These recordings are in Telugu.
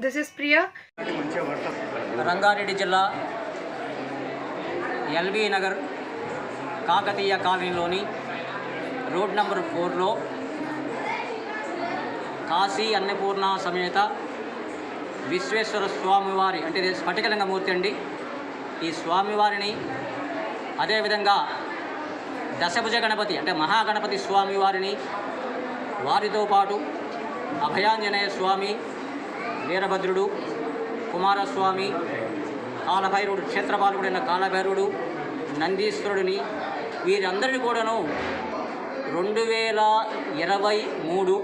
దిస్ ఇస్ ప్రియా రంగారెడ్డి జిల్లా ఎల్బీ నగర్ కాకతీయ కాలనీలోని రోడ్ నంబర్ ఫోర్లో కాశీ అన్నపూర్ణ సమేత విశ్వేశ్వర స్వామివారి అంటే ఇది స్ఫటికలింగమూర్తి అండి. ఈ స్వామివారిని అదేవిధంగా దశభుజ గణపతి అంటే మహాగణపతి స్వామివారిని వారితో పాటు అభయాంజనేయ స్వామి వీరభద్రుడు కుమారస్వామి కాలభైరుడు క్షేత్రపాలకుడైన కాలభైరుడు నందీశ్వరుడిని వీరందరిని కూడాను రెండు వేల ఇరవై మూడు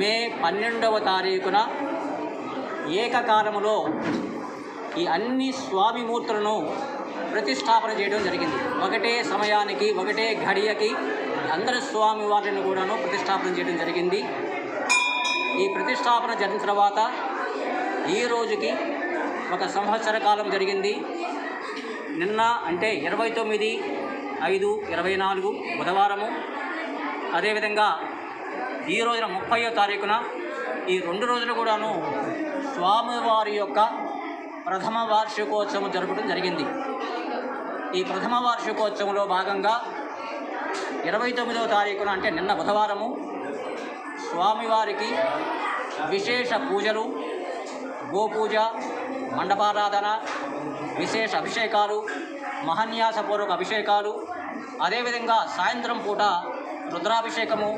మే పన్నెండవ తారీఖున ఏకకాలములో ఈ అన్ని స్వామి మూర్తులను ప్రతిష్టాపన చేయడం జరిగింది. ఒకటే సమయానికి ఒకటే ఘడియకి అందరి స్వామి వారిని కూడాను ప్రతిష్టాపన చేయడం జరిగింది. ఈ ప్రతిష్టాపన జరిగిన తర్వాత ఈ రోజుకి ఒక సంవత్సర కాలం జరిగింది. నిన్న అంటే ఇరవై తొమ్మిది ఐదు ఇరవై నాలుగు బుధవారము. అదేవిధంగా ఈ రోజున ముప్పయో తారీఖున ఈ రెండు రోజులు కూడాను స్వామివారి యొక్క ప్రథమ వార్షికోత్సవం జరపడం జరిగింది. ఈ ప్రథమ వార్షికోత్సవంలో భాగంగా ఇరవై తొమ్మిదవ తారీఖున అంటే నిన్న బుధవారము స్వామివారికి విశేష పూజలు గోపూజ మండపారాధన విశేష అభిషేకాలు మహన్యాసపూర్వక అభిషేకాలు అదేవిధంగా సాయంత్రం పూట రుద్రాభిషేకము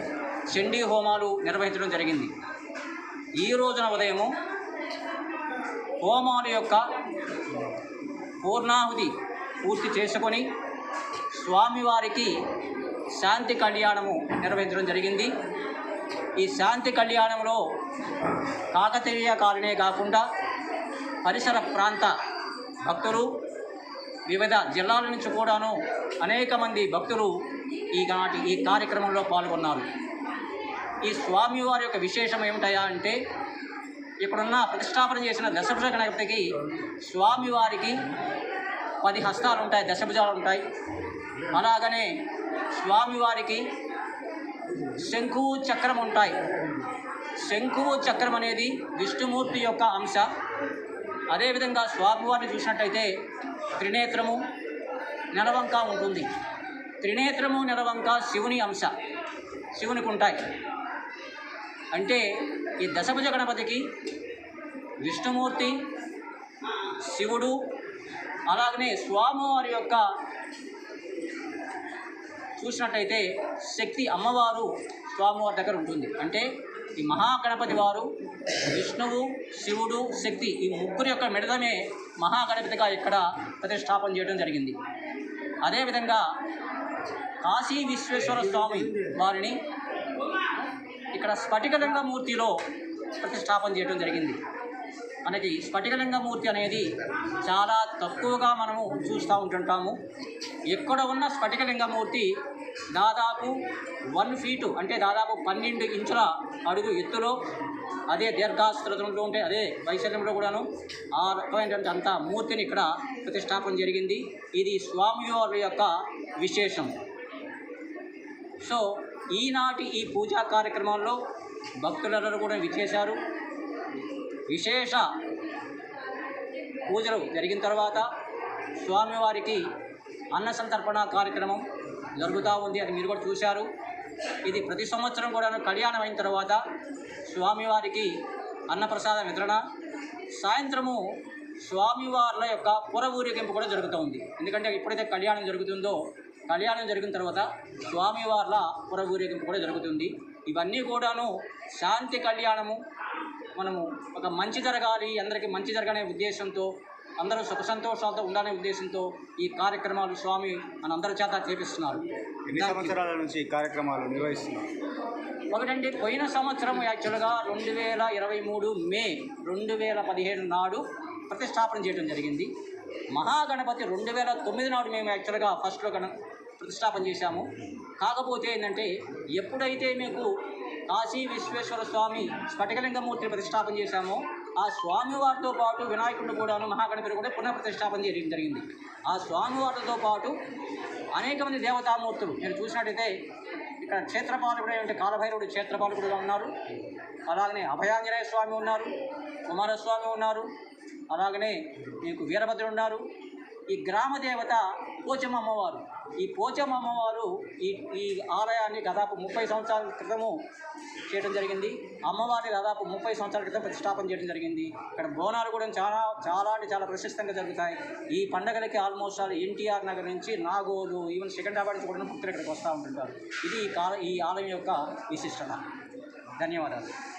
చండీ హోమాలు నిర్వహించడం జరిగింది. ఈ రోజున ఉదయము హోమాల యొక్క పూర్ణాహుతి పూర్తి చేసుకొని స్వామివారికి శాంతి కళ్యాణము నిర్వహించడం జరిగింది. ఈ శాంతి కళ్యాణంలో కాకతీయ కాలనీ కాకుండా పరిసర ప్రాంత భక్తులు వివిధ జిల్లాల నుంచి కూడాను అనేక మంది భక్తులు ఈ నాటి ఈ కార్యక్రమంలో పాల్గొన్నారు. ఈ స్వామివారి యొక్క విశేషం ఏమిటయా అంటే ఇక్కడున్న ప్రతిష్టాపన చేసిన దశభుజ గణపతికి స్వామివారికి పది హస్తాలు ఉంటాయి దశభుజాలు ఉంటాయి అలాగనే స్వామివారికి శంకువు చక్రం ఉంటాయి. శంకువు చక్రం అనేది విష్ణుమూర్తి యొక్క అంశ. అదేవిధంగా స్వామివారిని చూసినట్టయితే త్రినేత్రము నెలవంక ఉంటుంది. త్రినేత్రము నెలవంక శివుని అంశ శివునికి ఉంటాయి అంటే ఈ దశభుజ గణపతికి విష్ణుమూర్తి శివుడు అలాగనే స్వామివారి యొక్క చూసినట్టయితే శక్తి అమ్మవారు స్వామివారి దగ్గర ఉంటుంది. అంటే ఈ మహాగణపతి వారు విష్ణువు శివుడు శక్తి ఈ ముగ్గురు యొక్క మిడతమే మహాగణపతిగా ఇక్కడ ప్రతిష్టాపన చేయడం జరిగింది. అదేవిధంగా కాశీ విశ్వేశ్వర స్వామి వారిని ఇక్కడ స్ఫటికలింగ మూర్తిలో ప్రతిష్టాపన చేయడం జరిగింది. మనకి స్ఫటికలింగ మూర్తి అనేది చాలా తక్కువగా మనము చూస్తూ ఉంటుంటాము. ఎక్కడ ఉన్న స్ఫటికలింగ మూర్తి దాదాపు వన్ ఫీటు అంటే దాదాపు పన్నెండు ఇంచుల అడుగు ఎత్తులో అదే దీర్ఘాస్త్రతంలో ఉంటే అదే వైశాల్యంలో కూడాను ఆ రకమైనటువంటి అంత మూర్తిని ఇక్కడ ప్రతిష్టాపన జరిగింది. ఇది స్వామివారి యొక్క విశేషం. సో ఈనాటి ఈ పూజా కార్యక్రమంలో భక్తులందరూ కూడా విచ్చేశారు. విశేష పూజలు జరిగిన తర్వాత స్వామివారికి అన్న సంతర్పణ కార్యక్రమం జరుగుతూ ఉంది అది మీరు కూడా చూశారు. ఇది ప్రతి సంవత్సరం కూడా కళ్యాణం అయిన తర్వాత స్వామివారికి అన్నప్రసాద వితరణ. సాయంత్రము స్వామివార్ల యొక్క పుర ఊరేగింపు కూడా జరుగుతూ ఉంది. ఎందుకంటే ఎప్పుడైతే కళ్యాణం జరుగుతుందో కళ్యాణం జరిగిన తర్వాత స్వామివార్ల పుర ఊరేగింపు కూడా జరుగుతుంది. ఇవన్నీ కూడాను శాంతి కళ్యాణము మనము ఒక మంచి జరగాలి అందరికీ మంచి జరగనే ఉద్దేశంతో అందరూ సుఖ సంతోషాలతో ఉండాలనే ఉద్దేశంతో ఈ కార్యక్రమాలు స్వామి మనందరి చేత చేపిస్తున్నారు. ఎన్ని సంవత్సరాల నుంచి ఈ కార్యక్రమాలు నిర్వహిస్తున్నారు? ఒకటండి పోయిన సంవత్సరం యాక్చువల్గా రెండు వేల ఇరవై మూడు మే రెండు వేల పదిహేను నాడు ప్రతిష్టాపన చేయడం జరిగింది. మహాగణపతి రెండు వేల తొమ్మిది నాడు మేము యాక్చువల్గా ఫస్ట్లో గణ ప్రతిష్టాపన చేశాము. కాకపోతే ఏంటంటే ఎప్పుడైతే మీకు కాశీ విశ్వేశ్వర స్వామి స్ఫటికలింగమూర్తిని ప్రతిష్టాపన చేశామో ఆ స్వామివారితో పాటు వినాయకుడిని కూడాను మహాగణపతి కూడా పునఃప్రతిష్టాపన చేయడం జరిగింది. ఆ స్వామివారితో పాటు అనేక మంది దేవతామూర్తులు నేను చూసినట్టయితే ఇక్కడ క్షేత్రపాలకుడు కాలభైరవుడు క్షేత్రపాలకుడుగా ఉన్నారు. అలాగనే అభయాంజనేయ స్వామి ఉన్నారు కుమారస్వామి ఉన్నారు అలాగనే మీకు వీరభద్రుడు ఉన్నారు. ఈ గ్రామ దేవత పోచమ్మ అమ్మవారు. ఈ పోచమ్మ అమ్మవారు ఈ ఈ ఆలయాన్ని దాదాపు ముప్పై సంవత్సరాల క్రితము చేయడం జరిగింది. అమ్మవారిని దాదాపు ముప్పై సంవత్సరాల క్రితం ప్రతిష్టాపన చేయడం జరిగింది. ఇక్కడ బోనాలు కూడా చాలా చాలా అంటే చాలా ప్రశస్తంగా జరుగుతాయి. ఈ పండగలకి ఆల్మోస్ట్ ఆల్ ఎన్టీఆర్ నగర్ నుంచి నాగోలు ఈవెన్ సికింద్రాబాద్ నుంచి కూడా భక్తులు ఇక్కడికి వస్తూ ఉంటుంటారు. ఇది ఈ కాల ఈ ఆలయం యొక్క విశిష్టత. ధన్యవాదాలు.